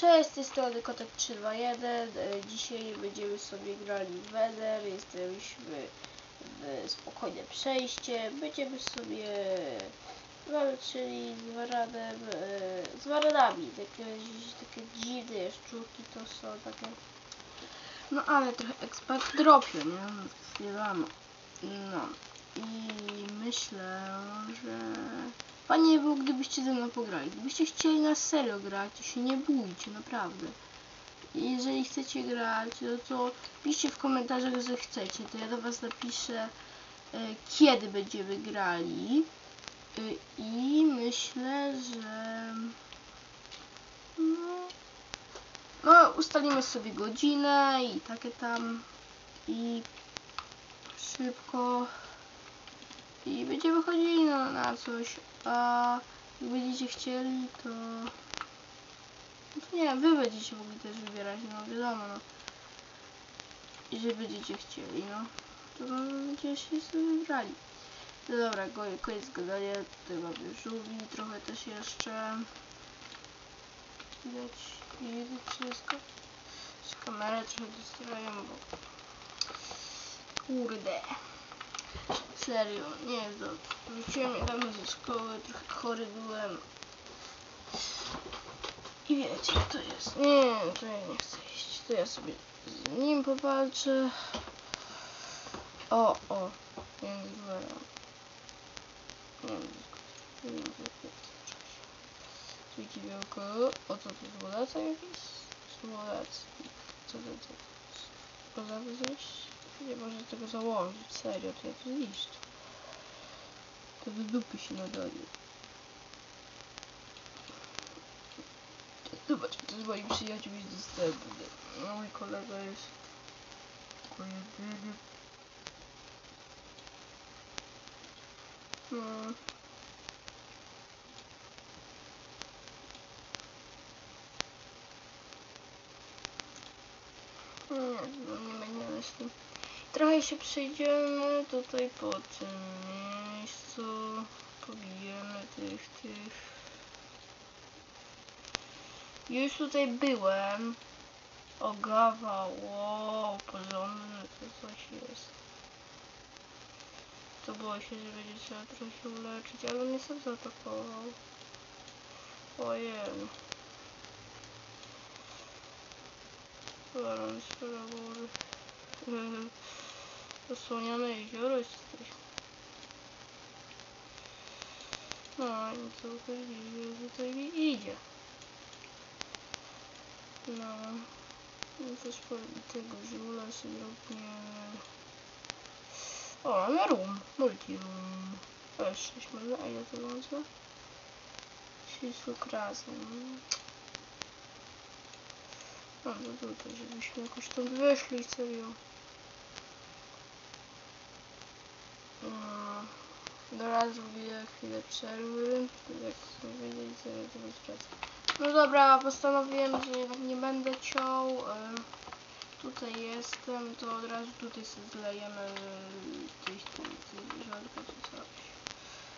Cześć, z tej strony Kotek 321. E, Dzisiaj będziemy sobie grali w Weather. Jesteśmy w spokojne przejście. Będziemy sobie walczyli z waranem, e, z waranami. Takie, takie dziwne jaszczurki to są takie. No ale trochę ekspert dropią, nie? Wiadomo. No. I myślę, że Fajnie by było, gdybyście ze mną pograli. Gdybyście chcieli na serio grać, to się nie bójcie, naprawdę. Jeżeli chcecie grać, no to piszcie w komentarzach, że chcecie. To ja do was napiszę, e, kiedy będziemy grali. E, I myślę, że... No, no, ustalimy sobie godzinę i takie tam. I szybko i będziemy chodzili na, na coś, a jak będziecie chcieli, to... No nie wy będziecie mogli też wybierać, no wiadomo, no. Jeżeli będziecie chcieli, no, to no, będziecie się sobie wybrali. No dobra, ko- koniec gadania, tutaj mamy żółwi, trochę też jeszcze. Widać, nie widać wszystko. Z kamerę trochę dostawiam, bo... Kurde. Serio, nie jest dobrze. Wróciłem niedawno ze szkoły, trochę chory byłem. I wiecie, to jest. Nie, to ja nie chcę iść. To ja sobie z nim powalczę. O, o. Język wera. Język. Język. Trójki białko. O co to jest jakiś? Wodac. Co to jest? Poza zjeść? Nie można tego założyć, serio, to jest liść. To do dupy się nadaje. Zobacz, to jest moim przyjaciół jest dostępny. No, mój kolega jest tylko jedyny. No. Nie, no nie będzie myśli. Trochę się przejdziemy tutaj po tym miejscu. Pobijemy tych, tych. Już tutaj byłem. Ogawa, wow, porządny to coś jest. To boję się, że będzie trzeba trochę uleczyć, ale mnie sam zaatakował. Ojej. Baron Szarabury. Zasłonione jezioro jesteś. No i co tutaj idzie? Tutaj mi idzie. No. No coś tego żula sobie robimy. O, mamy room. Multi room. Też coś można. A ile to nazywa? Ścisły krasem. No to tutaj, żebyśmy jakoś tam wyszli serio. Do razu zrobię chwilę przerwy. Jak powiedzieć, zaraz do pracy. No dobra, postanowiłem, że jednak nie będę ciął. E, tutaj jestem, to od razu tutaj sobie zlejemy gdzieś tu zwierzątka czy coś.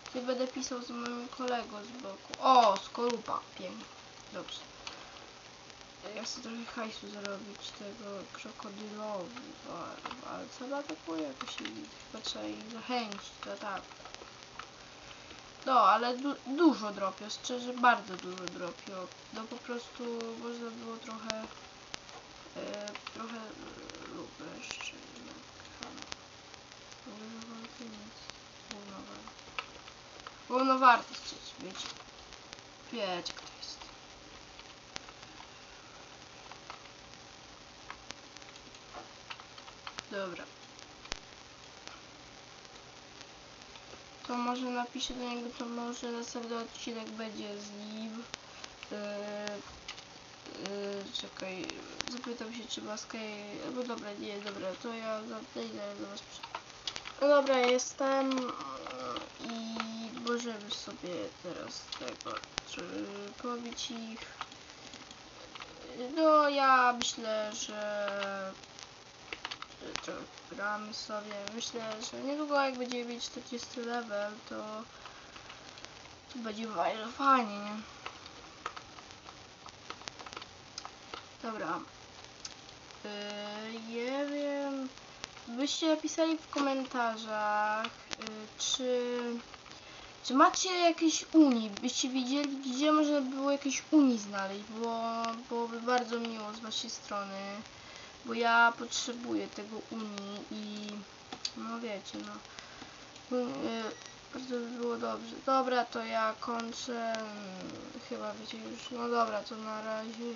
Tutaj będę pisał z moim kolegą z boku. O, skorupa, pięknie. Dobrze. Ja chcę trochę hajsu zarobić tego krokodylowi, ale co atakuje jakoś i trzeba ich zachęcić, to tak. No, ale du dużo dropią, szczerze bardzo dużo dropią. No po prostu można było trochę e, trochę lub jeszcze jednak Głównowartość przecież wiecie. Wiecie kto jest. Dobra. To może napiszę do niego, to może następny odcinek będzie z nim. Yy, yy, czekaj, zapytam się czy maska Albo dobra, nie, dobra, to ja zajdę do was przy... No dobra, jestem i możemy sobie teraz tego, czy pobić ich. No ja myślę, że trochę gramy sobie. Myślę, że niedługo jak będziemy mieć 40 level, to, to będzie bardzo fajnie, nie? Dobra. Yy, nie wiem. Byście napisali w komentarzach, yy, czy, czy macie jakieś Unii, byście widzieli, gdzie można było jakieś Unii znaleźć, bo byłoby bardzo miło z waszej strony, bo ja potrzebuję tego Unii i no wiecie, no. Yy, bardzo by było dobrze. Dobra, to ja kończę. Chyba wiecie już. No dobra, to na razie.